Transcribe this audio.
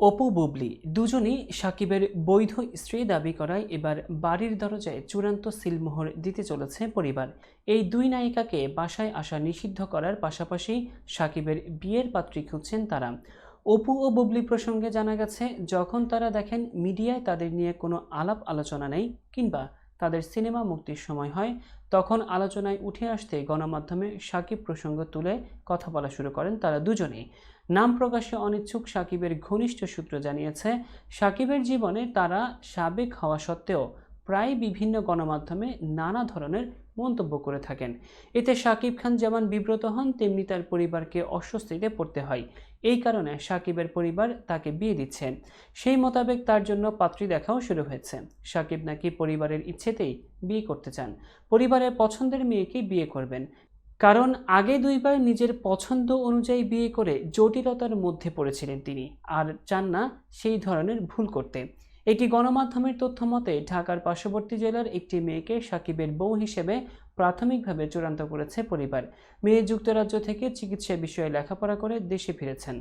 অপু বুবলি দুজনেই সাকিবের বৈধ স্ত্রী দাবি করায় এবার বাড়ির দরজায় চূড়ান্ত সিলমোহর দিতে চলেছে পরিবার। এই দুই নায়িকাকে বাসায় আসা নিষিদ্ধ করার পাশাপাশি সাকিবের বিয়ের পাত্রী খুঁজছেন তারা। অপু ও বুবলি প্রসঙ্গে জানা গেছে, যখন তারা দেখেন মিডিয়ায় তাদের নিয়ে কোনো আলাপ আলোচনা নেই কিংবা তাদের সিনেমা মুক্তির সময় হয়, তখন আলোচনায় উঠে আসতে গণমাধ্যমে সাকিব প্রসঙ্গ তুলে কথা বলা শুরু করেন তারা দুজনেই। নাম প্রকাশে অনিচ্ছুক সাকিবের ঘনিষ্ঠ সূত্র জানিয়েছে, সাকিবের জীবনে তারা সাবেক হওয়া সত্ত্বেও প্রায় বিভিন্ন গণমাধ্যমে নানা ধরনের মন্তব্য করে থাকেন। এতে সাকিব খান যেমন বিব্রত হন, তেমনি তার পরিবারকে অস্বস্তিতে পড়তে হয়। এই কারণে সাকিবের পরিবার তাকে বিয়ে দিচ্ছেন সেই মোতাবেক তার জন্য পাত্রী দেখাও শুরু হয়েছে। সাকিব নাকি পরিবারের ইচ্ছেতেই বিয়ে করতে চান। পরিবারের পছন্দের মেয়েকে বিয়ে করবেন। কারণ আগে দুইবার নিজের পছন্দ অনুযায়ী বিয়ে করে জটিলতার মধ্যে পড়েছিলেন তিনি। আর চান না সেই ধরনের ভুল করতে। একটি গণমাধ্যমের তথ্য মতে, ঢাকার পার্শ্ববর্তী জেলার একটি মেয়েকে সাকিবের বউ হিসেবে প্রাথমিকভাবে চূড়ান্ত করেছে পরিবার। মেয়ে যুক্তরাজ্য থেকে চিকিৎসা বিষয়ে লেখাপড়া করে দেশে ফিরেছেন।